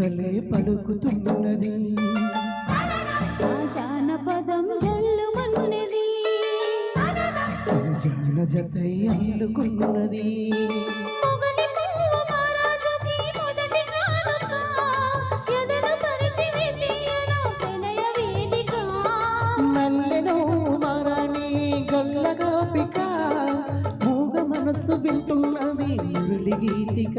పల్లికలే పలుకుతున్నది. జానపదం జల్లుమన్నది జాన జతై అల్లుకున్నది. నల్లెను మారాణి గల్లగాపిక మూగ మనస్సు వింటున్నది మురళి గీతిక.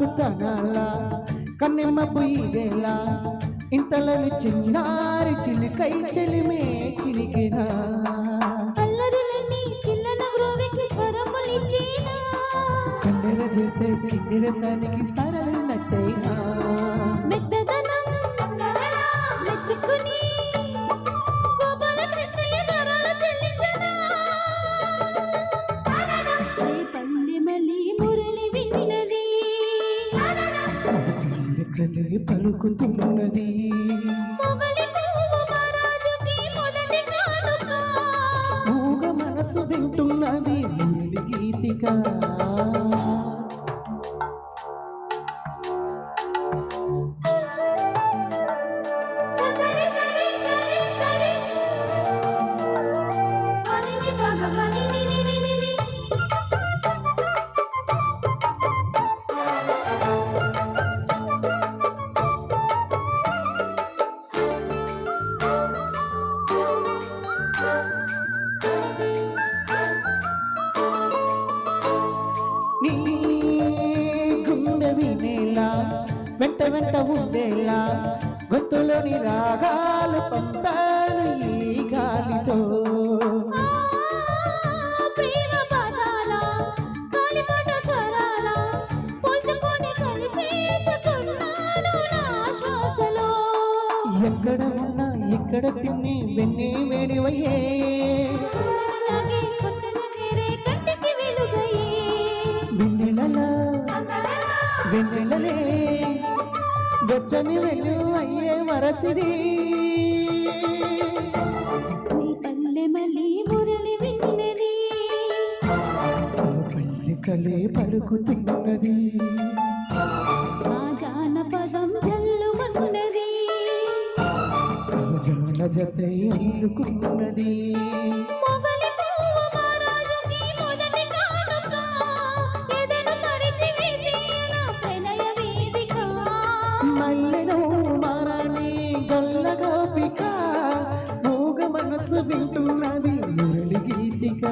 కరుకుతనాల కన్నెమ్మ ఇంతలని చిన్నారి చిలికై చెలిమే చిలికినా. కన్నెర చేసే కిన్నెరసానికి సరళ నచ్చైనా పల్లెకలే పలుకుతున్నది. మూగ మనసు వింటున్నది మురళి గీతిక. గుండె వినేలా వెంట వెంట ఉండేలా గొంతులోని రాగాలు పంపాను ఈ గాలితో. ఎక్కడ ఉన్నా ఎక్కడ తిని వెన్నే వేడివయ్యే. వెచ్చని వెళ్ళు అయ్యే వరసిది నీ పల్లె పలుకుతున్నది. జానపదం జల్లుమన్నది జాన జతై అల్లుకున్నది. వింటున్నది మురళి గీతిక.